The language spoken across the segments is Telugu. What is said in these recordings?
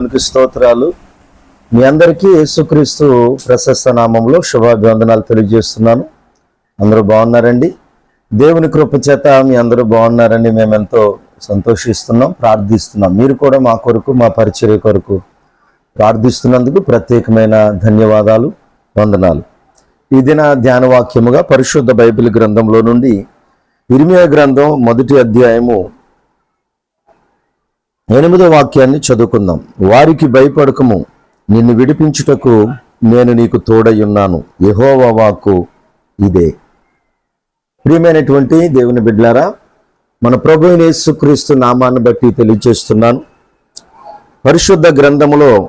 దేవునికి స్తోత్రాలు. మీ అందరికీ యేసుక్రీస్తు ప్రశస్త నామంలో శుభాభివందనాలు తెలియజేస్తున్నాను. అందరూ బాగున్నారండి? దేవుని కృప చేత మీ అందరూ బాగున్నారని మేము ఎంతో సంతోషిస్తున్నాం ప్రార్థిస్తున్నాం. మీరు కూడా మా కొరకు మా పరిచర్య కొరకు ప్రార్థిస్తున్నందుకు ప్రత్యేకమైన ధన్యవాదాలు వందనాలు. ఈ దిన ధ్యాన వాక్యముగా పరిశుద్ధ బైబిల్ గ్రంథంలో నుండి ఇరిమియా గ్రంథం మొదటి అధ్యాయము ఎనిమిదో వాక్యాన్ని చదువుకుందాం. వారికి భయపడకము నిన్ను విడిపించుటకు నేను నీకు తోడయ్యున్నాను యహోవా వాక్కు ఇదే. ప్రియమైనటువంటి దేవుని బిడ్లారా మన ప్రభు యేసుక్రీస్తు నామాన్ని బట్టి తెలియజేస్తున్నాను. పరిశుద్ధ గ్రంథములో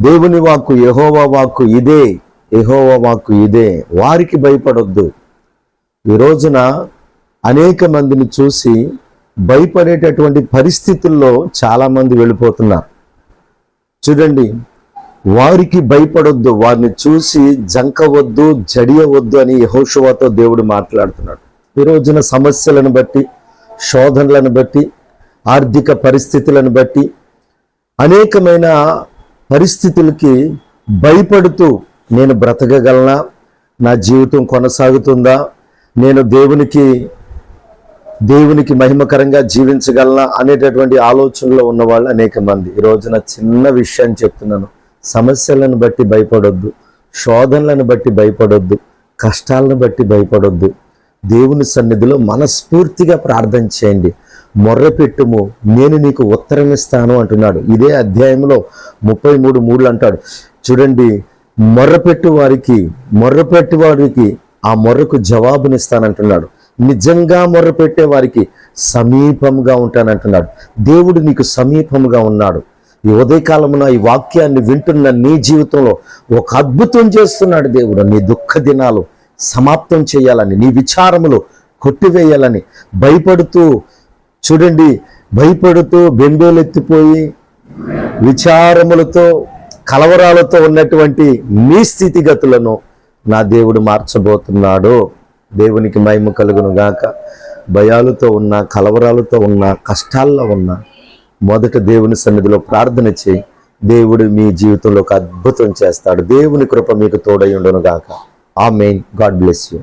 దేవుని వాక్కు యహోవా వాక్కు ఇదే యహోవా వాక్కు ఇదే. వారికి భయపడొద్దు. ఈ రోజున అనేక మందిని చూసి భయపడేటటువంటి పరిస్థితుల్లో చాలామంది వెళ్ళిపోతున్నారు. చూడండి వారికి భయపడొద్దు వారిని చూసి జంకవద్దు జడియవద్దు అని యహోషువాతో దేవుడు మాట్లాడుతున్నాడు. ఈ రోజున సమస్యలను బట్టి శోధనలను బట్టి ఆర్థిక పరిస్థితులను బట్టి అనేకమైన పరిస్థితులకి భయపడుతూ నేను బ్రతకగలనా? నా జీవితం కొనసాగుతుందా? నేను దేవునికి దేవునికి మహిమకరంగా జీవించగలనా అనేటటువంటి ఆలోచనలో ఉన్న వాళ్ళు అనేక మంది. ఈ రోజున చిన్న విషయాన్ని చెప్తున్నాను. సమస్యలను బట్టి భయపడొద్దు. శోధనలను బట్టి భయపడొద్దు. కష్టాలను బట్టి భయపడొద్దు. దేవుని సన్నిధిలో మనస్ఫూర్తిగా ప్రార్థన చేయండి. మొర్రపెట్టుము నేను నీకు ఉత్తరం ఇస్తాను అంటున్నాడు. ఇదే అధ్యాయంలో ముప్పై మూడు మూడులు అంటాడు. చూడండి మొర్రపెట్టు వారికి మొర్రపెట్టు వారికి ఆ మొర్రకు జవాబునిస్తానంటున్నాడు. నిజంగా మొర్రపెట్టే వారికి సమీపంగా ఉంటానంటున్నాడు. దేవుడు నీకు సమీపంగా ఉన్నాడు. ఈ ఉదయకాలమున ఈ వాక్యాన్ని వింటున్న నీ జీవితంలో ఒక అద్భుతం చేస్తున్నాడు దేవుడు. నీ దుఃఖ దినాలు సమాప్తం చేయాలని నీ విచారములు కొట్టివేయాలని భయపడుతూ చూడండి భయపడుతూ బెంబేలెత్తిపోయి విచారములతో కలవరాలతో ఉన్నటువంటి నీ స్థితిగతులను నా దేవుడు మార్చబోతున్నాడు. దేవునికి మహిమ కలుగును గాక భయాలతో ఉన్న కలవరాలతో ఉన్న కష్టాల్లో ఉన్న మొదట దేవుని సన్నిధిలో ప్రార్థన చేయి. దేవుడు మీ జీవితంలో ఒక అద్భుతం చేస్తాడు. దేవుని కృప మీకు తోడై ఉండను గాక ఆ మెయిన్ గాడ్ బ్లెస్ యూ.